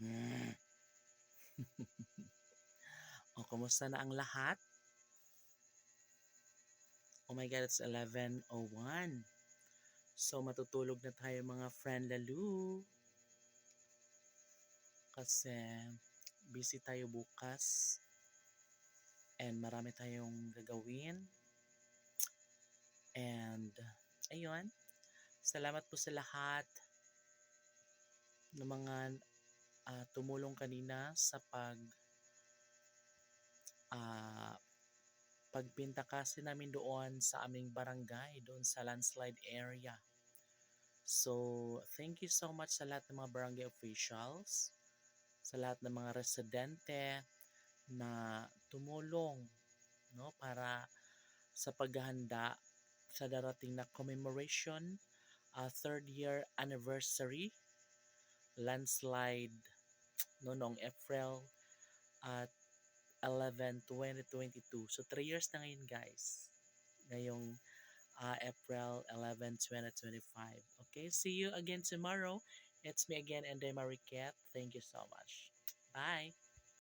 O, kumusta na ang lahat? Oh my God, it's 11.01. So, matutulog na tayo mga friend lalu. Kasi, busy tayo bukas. And marami tayong gagawin. And, ayun. Salamat po sa lahat ng mga ah, tumulong kanina sa pag ah, pagpinta kasi namin doon sa aming barangay, doon sa landslide area. So, thank you so much sa lahat ng mga barangay officials, sa lahat ng mga residente na tumulong no para sa paghahanda sa darating na commemoration uh, third year anniversary landslide no noong April at 11, 2022. So, 3 years na ngayon, guys. Ngayong uh, April 11, 2025. Okay, see you again tomorrow. It's me again, Enday Mariquette. Thank you so much. Bye!